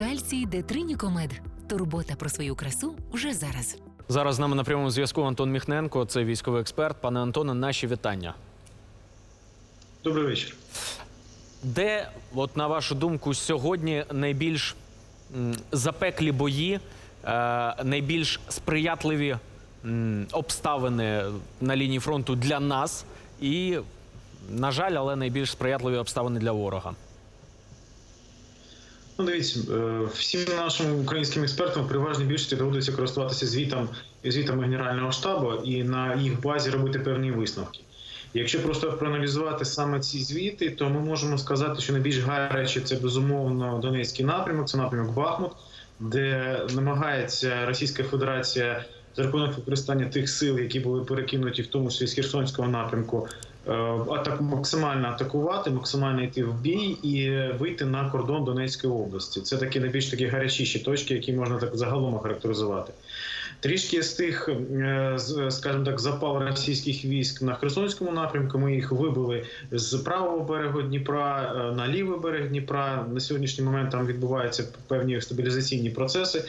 Кальцій Детринікомед. Турбота про свою красу вже зараз. Зараз з нами на прямому зв'язку Антон Міхненко, це військовий експерт. Пане Антоне, наші вітання. Добрий вечір. Де, от на вашу думку, сьогодні найбільш запеклі бої, е, найбільш сприятливі обставини на лінії фронту для нас, і, на жаль, але найбільш сприятливі обставини для ворога? Ну, дивіться, е, всім нашим українським експертам в переважній більшості доводиться користуватися звітом звітами Генерального штабу і на їх базі робити певні висновки. Якщо просто проаналізувати саме ці звіти, то ми можемо сказати, що найбільш гаряче це безумовно Донецький напрямок, це напрямок Бахмут, де намагається Російська Федерація за рахунок використання тих сил, які були перекинуті, в тому числі з Херсонського напрямку, е, атак максимально атакувати, максимально йти в бій і вийти на кордон Донецької області. Це такі найбільш такі гарячіші точки, які можна так загалом охарактеризувати. Трішки з тих, е, скажімо так, запал російських військ на Херсонському напрямку. Ми їх вибили з правого берегу Дніпра е, на лівий берег Дніпра. На сьогоднішній момент там відбуваються певні стабілізаційні процеси.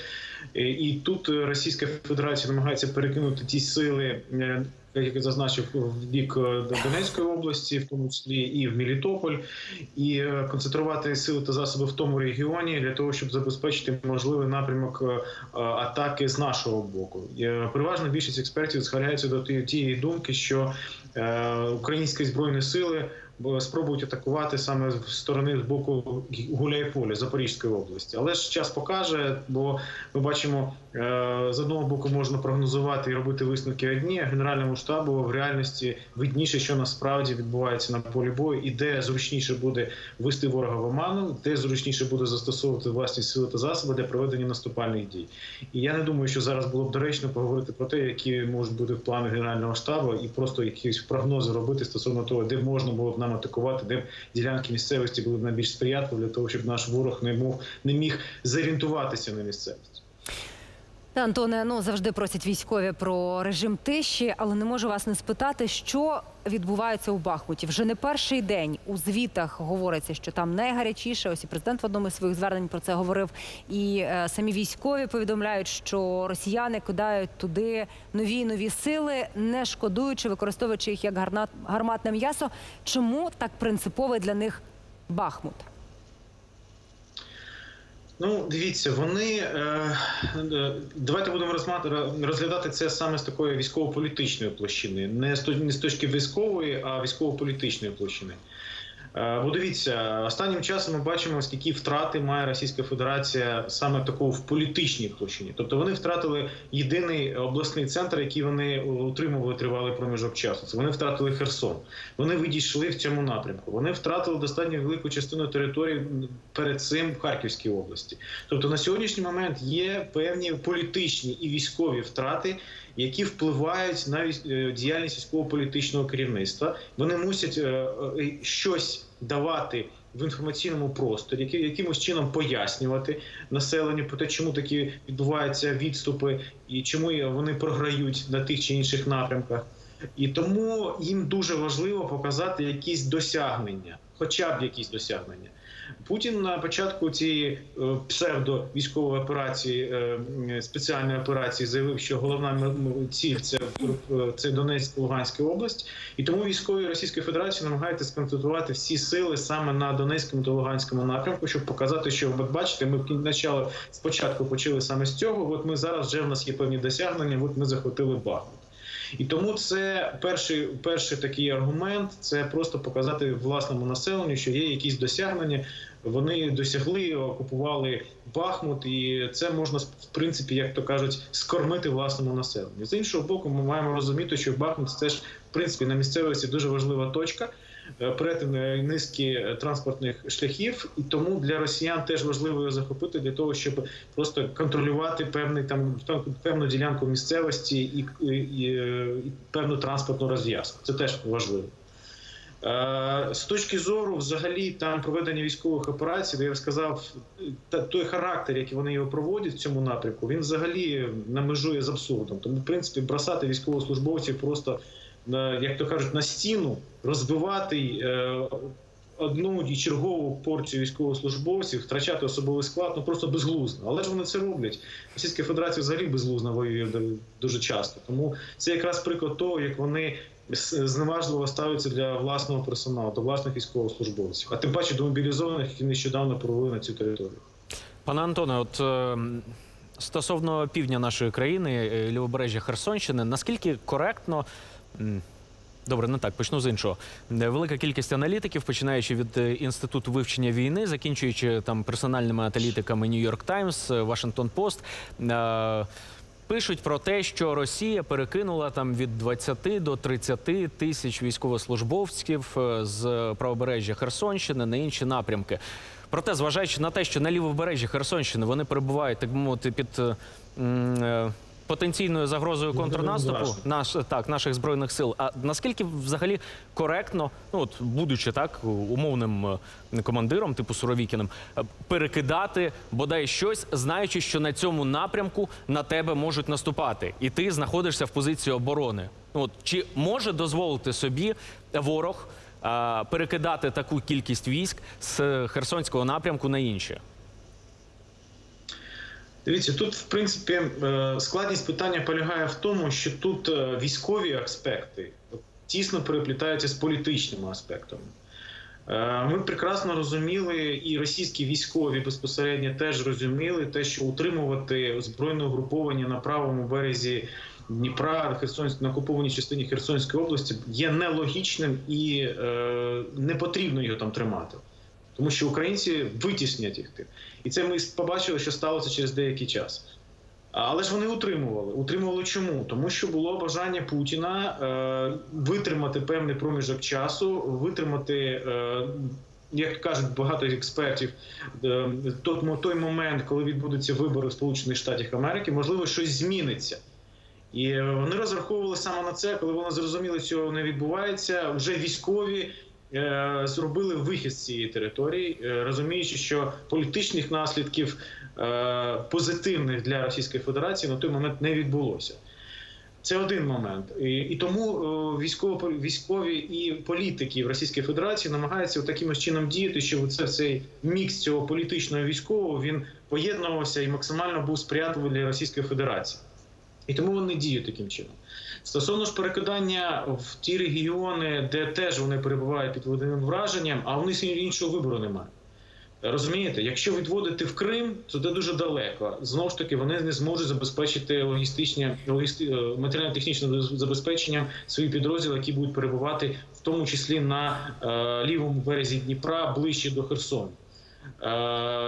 Е, І тут Російська Федерація намагається перекинути ті сили, е, як я зазначив, в бік е, Донецької області, в тому числі і в Мелітополь, і концентрувати сили та засоби в тому регіоні для того, щоб забезпечити можливий напрямок атаки з нашого боку. Переважна більшість експертів схиляються до тієї- думки, що українські збройні сили спробують атакувати саме з сторони з боку Гуляйполя Запорізької області. Але ж час покаже, бо ми бачимо з одного боку можна прогнозувати і робити висновки одні, а генеральному штабу в реальності видніше, що насправді відбувається на полі бою, і де зручніше буде вести ворога в оману, де зручніше буде застосовувати власні сили та засоби для проведення наступальних дій. І я не думаю, що зараз було б доречно поговорити про те, які можуть бути плани генерального штабу, і просто якісь прогнози робити стосовно того, де можна було б нам атакувати, де ділянки місцевості були б найбільш сприятливі для того, щоб наш ворог не мог не міг зорієнтуватися на місцевості. Антоне, ну завжди просять військові про режим тиші, але не можу вас не спитати, що відбувається у Бахмуті. Вже не перший день у звітах говориться, що там найгарячіше. Ось і президент в одному із своїх звернень про це говорив. І е, самі військові повідомляють, що росіяни кидають туди нові нові сили, не шкодуючи, використовуючи їх як гарматне м'ясо. Чому так принциповий для них Бахмут? Ну, дивіться, вони е, е, давайте будемо розглядати це саме з такої військово-політичної площини, не з точки військової, а військово-політичної площини. Е, Бо дивіться, останнім часом ми бачимо, скільки втрати має Російська Федерація саме такого в політичній площині. Тобто вони втратили єдиний обласний центр, який вони утримували тривалий проміжок часу. Це вони втратили Херсон. Вони відійшли в цьому напрямку. Вони втратили достатньо велику частину території перед цим в Харківській області. Тобто на сьогоднішній момент є певні політичні і військові втрати, які впливають на е, діяльність військово-політичного керівництва. Вони мусять е, щось давати в інформаційному просторі, якимось чином пояснювати населенню про те, чому такі відбуваються відступи і чому вони програють на тих чи інших напрямках. І тому їм дуже важливо показати якісь досягнення, хоча б якісь досягнення. Путін на початку цієї е, псевдо військової операції, е, спеціальної операції, заявив, що головна ціль це, е, це Донецька Луганська область, і тому військові Російської Федерації намагаються сконцентрувати всі сили саме на Донецькому та Луганському напрямку, щоб показати, що от бачите, ми начало спочатку почали саме з цього. От ми зараз вже в нас є певні досягнення. От ми захопили Бахмут. І тому це перший, перший такий аргумент це просто показати власному населенню, що є якісь досягнення. Вони досягли, окупували Бахмут, і це можна в принципі, як то кажуть, скормити власному населенню. З іншого боку, ми маємо розуміти, що Бахмут це ж в принципі на місцевості дуже важлива точка. Е, Перетин е, низки е, транспортних шляхів, і тому для росіян теж важливо його захопити для того, щоб просто контролювати певний там певну ділянку місцевості і, і, і, і певну транспортну розв'язку. Це теж важливо. З точки зору, взагалі, там проведення військових операцій, де я сказав, той характер, який вони його проводять в цьому напрямку, він взагалі намежує з абсурдом. Тому, в принципі, бросати військовослужбовців просто як то кажуть, на стіну, розбивати, е, одну і чергову порцію військовослужбовців, втрачати особовий склад, ну просто безглуздо. Але ж вони це роблять. Російська Федерація взагалі безглуздо воює дуже часто. Тому це якраз приклад того, як вони зневажливо ставляться для власного персоналу, до власних військовослужбовців, а тим паче до мобілізованих, які нещодавно провели на цю територію. Пане Антоне, от е, стосовно півдня нашої країни, е, лівобережжя Херсонщини, наскільки коректно. Добре, не так почну з іншого. Велика кількість аналітиків, починаючи від е, інституту вивчення війни, закінчуючи там персональними аналітиками York Times, е, Washington Post, е, пишуть про те, що Росія перекинула там від 20 до 30 тисяч військовослужбовців з правобережжя Херсонщини на інші напрямки. Проте, зважаючи на те, що на лівобережжі Херсонщини вони перебувають, так би мовити, під потенційною загрозою контрнаступу наш, так, наших збройних сил. А наскільки взагалі коректно, ну от будучи так умовним е, командиром, типу Суровікіним, е, перекидати бодай щось, знаючи, що на цьому напрямку на тебе можуть наступати, і ти знаходишся в позиції оборони. Ну от чи може дозволити собі ворог е, перекидати таку кількість військ з Херсонського напрямку на інші? Дивіться, тут в принципі е, складність питання полягає в тому, що тут е, військові аспекти тісно переплітаються з політичними аспектами. Е, Ми прекрасно розуміли, і російські військові безпосередньо теж розуміли те, що утримувати збройне угруповання на правому березі Дніпра, Херсонськ, на окупованій частині Херсонської області є нелогічним і не потрібно його там тримати. Тому що українці витіснять їх тим. І це ми побачили, що сталося через деякий час. Але ж вони утримували. Утримували чому? Тому що було бажання Путіна е, витримати певний проміжок часу, витримати, е, як кажуть багато експертів, е, той, момент, коли відбудуться вибори в Сполучених Штатах Америки, можливо, щось зміниться. І е, вони розраховували саме на це, коли вони зрозуміли, що не відбувається. Вже військові зробили вихід з цієї території, е, розуміючи, що політичних наслідків е, позитивних для Російської Федерації на той момент не відбулося. Це один момент, і, і тому е, військово військові і політики в Російській Федерації намагаються таким чином діяти, щоб це цей мікс цього політичного військового він поєднувався і максимально був сприятливий для Російської Федерації. І тому вони діють таким чином. Стосовно ж перекидання в ті регіони, де теж вони перебувають під водяним враженням, а у них іншого вибору немає. Розумієте, якщо відводити в Крим, то це дуже далеко. Знову ж таки, вони не зможуть забезпечити логістичне логісти, е, матеріально-технічне забезпечення своїх підрозділів, які будуть перебувати в тому числі на е, лівому березі Дніпра ближче до Херсону. Е,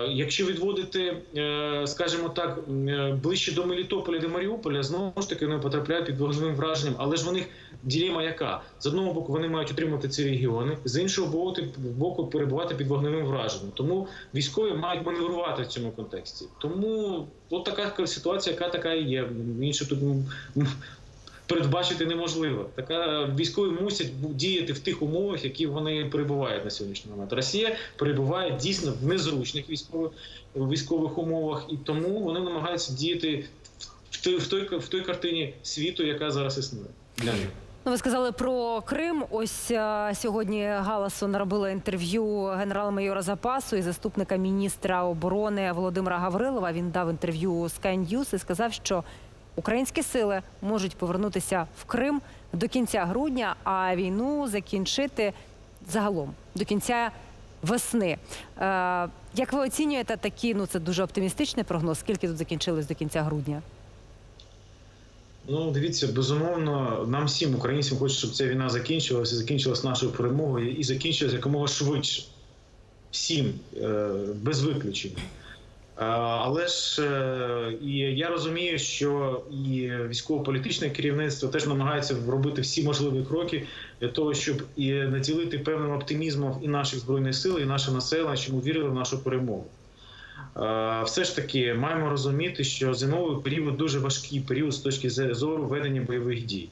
якщо відводити, е, скажімо так, е, ближче до Мелітополя, до Маріуполя, знову ж таки вони потрапляють під вогневим враженням, але ж в них ділема яка? З одного боку вони мають отримати ці регіони, з іншого боку, перебувати під вогневим враженням. Тому військові мають маневрувати в цьому контексті. Тому от така ситуація, яка така і є. Інше тут передбачити неможливо. Така військові мусять діяти в тих умовах, які вони перебувають на сьогоднішній момент. Росія перебуває дійсно в незручних військових військових умовах, і тому вони намагаються діяти в той, в той, в той картині світу, яка зараз існує для них. Ну, ви сказали про Крим. Ось е, сьогодні Галасу наробила інтерв'ю генерал-майора запасу і заступника міністра оборони Володимира Гаврилова. Він дав інтерв'ю Sky News і сказав, що українські сили можуть повернутися в Крим до кінця грудня, а війну закінчити загалом до кінця весни. Е, як ви оцінюєте такі? Ну це дуже оптимістичний прогноз. Скільки тут закінчилось до кінця грудня? Ну, дивіться, безумовно, нам всім українцям хочеться, щоб ця війна закінчилася, закінчилась нашою перемогою і закінчилась якомога швидше. Всім, е, без виключення. Е, Але ж е, і я розумію, що і військово-політичне керівництво теж намагається робити всі можливі кроки для того, щоб і наділити певним оптимізмом і наших збройних сил, і наше населення, щоб вірили в нашу перемогу. Е, Все ж таки маємо розуміти, що зимовий період дуже важкий період з точки зору ведення бойових дій.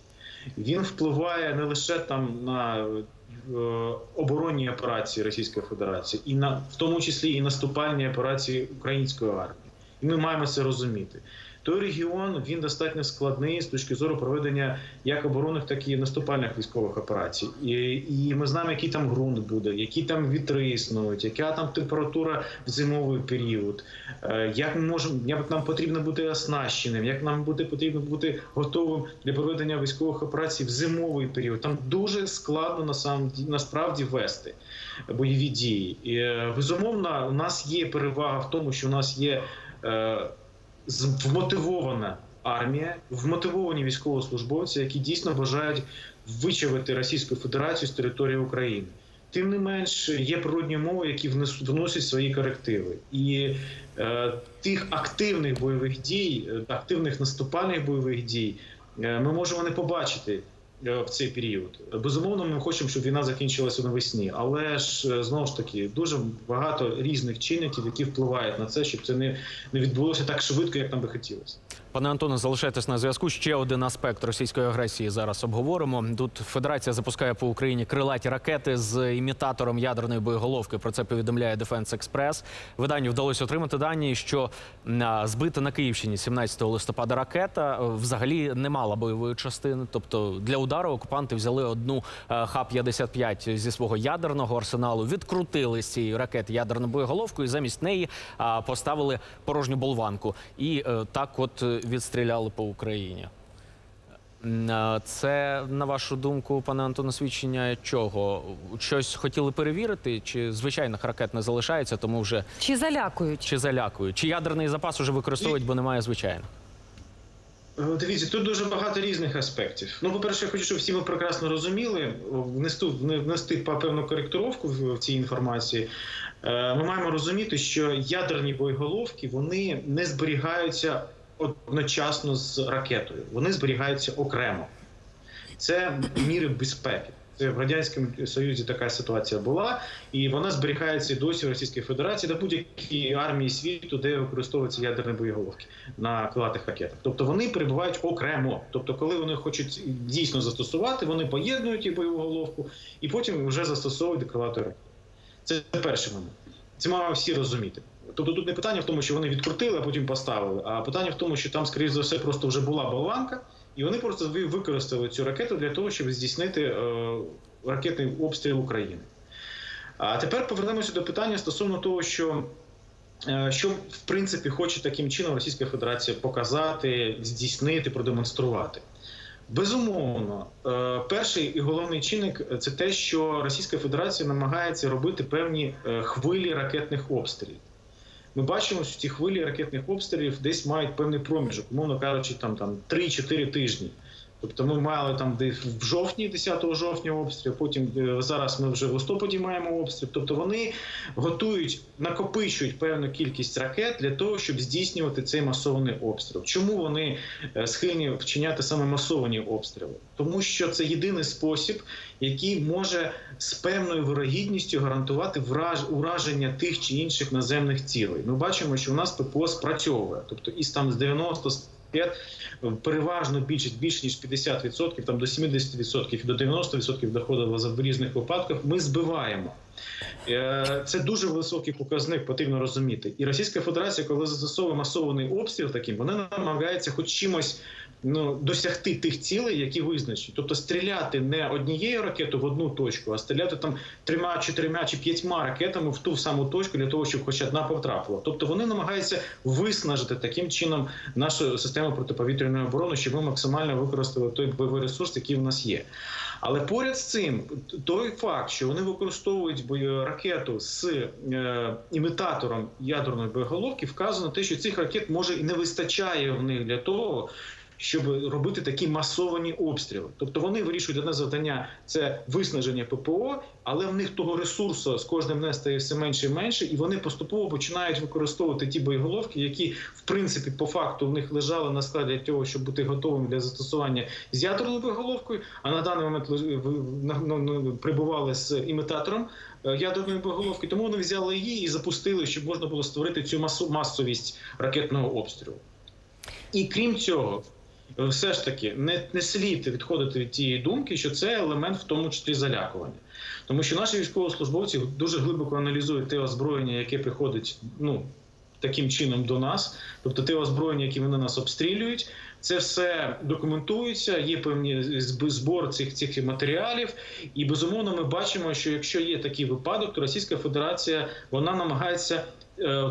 Він впливає не лише там на оборонні операції Російської Федерації, і на в тому числі і наступальні операції української армії. І ми маємо це розуміти. Той регіон він достатньо складний з точки зору проведення як оборонних, так і наступальних військових операцій. І, і ми знаємо, який там ґрунт буде, які там вітри існують, яка там температура в зимовий період, е, як ми можемо, як нам потрібно бути оснащеним, як нам буде потрібно бути готовим для проведення військових операцій в зимовий період. Там дуже складно насам, насправді вести бойові дії. І, е, безумовно, у нас є перевага в тому, що у нас є е, вмотивована армія, вмотивовані військовослужбовці, які дійсно бажають вичавити Російську Федерацію з території України. Тим не менш, є природні мови, які вносять свої корективи. І е, тих активних бойових дій, е, активних наступальних бойових дій, е, ми можемо не побачити в цей період. Безумовно, ми хочемо, щоб війна закінчилася навесні, але ж е, знову ж таки дуже багато різних чинників, які впливають на це, щоб це не, не відбулося так швидко, як нам би хотілося. Пане Антоне, залишайтесь на зв'язку. Ще один аспект російської агресії зараз обговоримо. Тут Федерація запускає по Україні крилаті ракети з імітатором ядерної боєголовки. Про це повідомляє Defense Express. Виданню вдалося отримати дані, що збита на Київщині 17 листопада ракета е, взагалі не мала бойової частини. Тобто для удару окупанти взяли одну е, Х-55 зі свого ядерного арсеналу, відкрутили з цієї ракети ядерну боєголовку і замість неї поставили порожню болванку. І е, так от відстріляли по Україні. Це, на вашу думку, пане Антоне, свідчення чого? Щось хотіли перевірити, чи звичайних ракет не залишається, тому вже Чи залякують? чи залякують? Чи ядерний запас уже використовують, бо немає звичайних? Е, Дивіться, тут дуже багато різних аспектів. Ну, по-перше, я хочу, щоб всі ми прекрасно розуміли, внести, внести певну коректировку в цій інформації. Е, Ми маємо розуміти, що ядерні боєголовки вони не зберігаються одночасно з ракетою, вони зберігаються окремо. Це міри безпеки. Це в радянському союзі така ситуація була, і вона зберігається і досі в Російській Федерації та будь-якій армії світу, де використовуються ядерні боєголовки на крилатих ракетах. Тобто вони перебувають окремо. Тобто, коли вони хочуть дійсно застосувати, вони поєднують їх бойову головку і потім вже застосовують до крилатої ракети. Це перший момент. Це маємо всі розуміти. Тобто тут не питання в тому, що вони відкрутили, а потім поставили, а питання в тому, що там, скоріш за все, просто вже була болванка, і вони просто використали цю ракету для того, щоб здійснити е, ракетний обстріл України. А тепер повернемося до питання стосовно того, що. е, Що в принципі хоче таким чином Російська Федерація показати, здійснити, продемонструвати? Безумовно, е, перший і головний чинник це те, що Російська Федерація намагається робити певні е, хвилі ракетних обстрілів. Ми бачимо, що ці хвилі ракетних обстрілів десь мають певний проміжок, умовно кажучи, там там 3-4 тижні. Тобто ми мали там десь в жовтні, 10 жовтня обстріл, потім е, зараз ми вже в листопаді маємо обстріл. Тобто вони готують, накопичують певну кількість ракет для того, щоб здійснювати цей масований обстріл. Чому вони е, схильні вчиняти саме масовані обстріли? Тому що це єдиний спосіб, який може з певною вирогідністю гарантувати враж... ураження тих чи інших наземних цілей. Ми бачимо, що у нас ППО спрацьовує, тобто із там з 90 переважно більшість більше ніж 50%, там до 70% і до 90% доходило різних випадках. Ми збиваємо. Е, Це дуже високий показник, потрібно розуміти. І Російська Федерація, коли застосовує масований обстріл, таким вона намагається хоч чимось ну, досягти тих цілей, які визначені. Тобто стріляти не однією ракетою в одну точку, а стріляти там трьома, чотирма чи п'ятьма ракетами в ту саму точку для того, щоб хоч одна потрапила.Тобто вони намагаються виснажити таким чином нашу систему протиповітряної оборони, щоб ми максимально використали той бойовий ресурс, який в нас є. Але поряд з цим, той факт, що вони використовують ракету з е, імітатором ядерної боєголовки, вказано те, що цих ракет може і не вистачає в них для того, щоб робити такі масовані обстріли. Тобто вони вирішують одне завдання це виснаження ППО, але в них того ресурсу з кожним днем стає все менше і менше, і вони поступово починають використовувати ті боєголовки, які в принципі по факту в них лежали на складі для того, щоб бути готовими для застосування з ядерною боєголовкою, а на даний момент прибували з імітатором е, ядерної боєголовки. Тому вони взяли її і запустили, щоб можна було створити цю масу масовість ракетного обстрілу. І крім цього, все ж таки не, не слід відходити від тієї думки, що це елемент в тому числі залякування. Тому що наші військовослужбовці дуже глибоко аналізують те озброєння, яке приходить ну, таким чином до нас, тобто те озброєння, які вони нас обстрілюють. Це все документується, є певні збор цих цих матеріалів, і безумовно ми бачимо, що якщо є такий випадок, то Російська Федерація вона намагається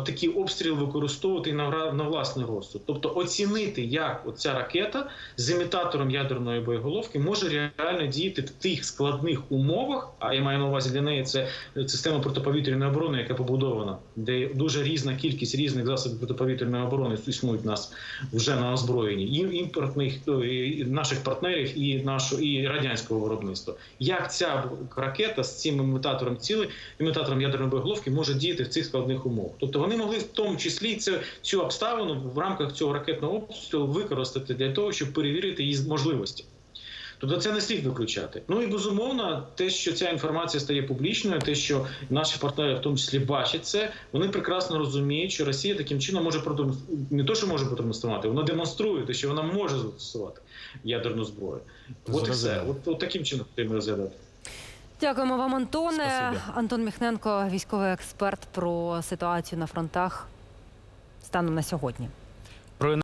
такий обстріл використовувати на, на власний розсуд. Тобто оцінити, як оця ракета з імітатором ядерної боєголовки може реально діяти в тих складних умовах. А я маю на увазі для неї це система протиповітряної оборони, яка побудована, де дуже різна кількість різних засобів протиповітряної оборони існують в нас вже на озброєнні і імпортних то, і наших партнерів, і нашого і радянського виробництва. Як ця ракета з цим імітатором цілий імітатором ядерної боєголовки може діяти в цих складних умовах? Тобто вони могли в тому числі цю, цю обставину в рамках цього ракетного обстрілу використати для того, щоб перевірити її можливості. Тобто це не слід виключати. Ну і безумовно, те, що ця інформація стає публічною, те, що наші партнери в тому числі бачать це, вони прекрасно розуміють, що Росія таким чином може продем- не то, що може продемонструвати, вона демонструє те, що вона може застосувати ядерну зброю. От і все. От, от таким чином потрібно розглядати. Дякуємо вам, Антоне. Спасибі. Антон Міхненко, військовий експерт про ситуацію на фронтах станом на сьогодні.